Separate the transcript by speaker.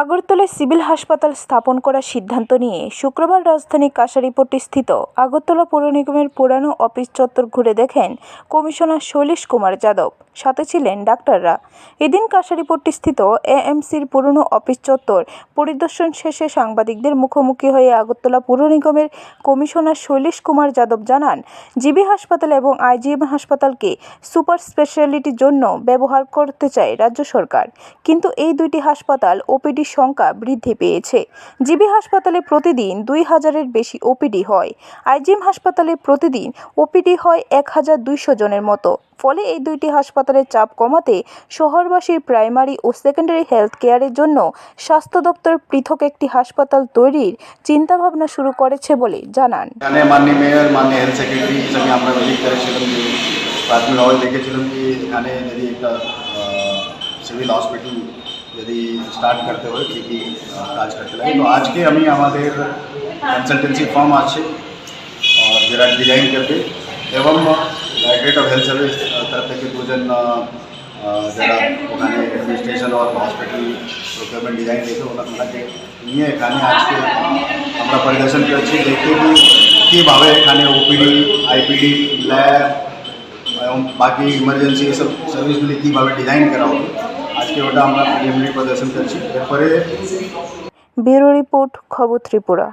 Speaker 1: আগরতলায় সিভিল হাসপাতাল স্থাপন করার সিদ্ধান্ত নিয়ে শুক্রবার রাজধানী কাশারিপট্টি স্থিত আগরতলা পৌর নিগমের পুরানো অফিস চত্বর ঘুরে দেখেন কমিশনার শৈলেশ কুমার যাদব। সাথে ছিলেন ডাক্তাররা। এদিন কাশারিপট্টি স্থিত এএমসির পুরনো অফিস চত্বর পরিদর্শন শেষে সাংবাদিকদের মুখোমুখি হয়ে আগরতলা পৌর নিগমের কমিশনার শৈলেশ কুমার যাদব জানান, জিবি হাসপাতাল এবং আইজিএম হাসপাতালকে সুপার স্পেশালিটির জন্য ব্যবহার করতে চায় রাজ্য সরকার। কিন্তু এই দুইটি হাসপাতাল ওপিডির সংখ্যা বৃদ্ধি পেয়েছে। জিবি হাসপাতালে প্রতিদিন দুই হাজারের বেশি ওপিডি হয়। আইজিএম হাসপাতালে প্রতিদিন ওপিডি হয় এক হাজার দুইশো জনের মতো। ফলে এই দুইটি হাসপাতালের চাপ কমাতে শহরবাসীর প্রাইমারি ও সেকেন্ডারি হেলথ কেয়ারের জন্য স্বাস্থ্য দপ্তর পৃথক একটি হাসপাতাল তৈরির চিন্তাভাবনা শুরু করেছে বলে জানান।
Speaker 2: দেখেছিলাম এখানে যদি একটা সিভিল হসপিটাল যদি স্টার্ট করতে হয় কী কী আহ, কাজ করতে লাগে তো আজকে আমি আমাদের কনসালটেন্সি ফার্ম আছে আর যারা ডিজাইন করবে এবং ডাইরেক্টরেট অফ হেলথ সার্ভিস তরফ থেকে দুজন আহ, আহ, যারা ওখানে অ্যাডমিনিস্ট্রেশন আর হসপিটাল প্রোকিউরমেন্ট ডিজাইন দেখে ওনা- ওনাকে নিয়ে এখানে আজকে আমরা পরিদর্শন করেছি দেখতে কি কীভাবে এখানে ওপিডি আইপিডি ল্যাব এবং বাকি ইমার্জেন্সি এসব সার্ভিসগুলি কীভাবে ডিজাইন করা হবে আজকে ওটা আমরা প্রিলিমিনারি প্রদর্শন করছি। এরপরে
Speaker 1: ব্যুরো রিপোর্ট খবর ত্রিপুরা।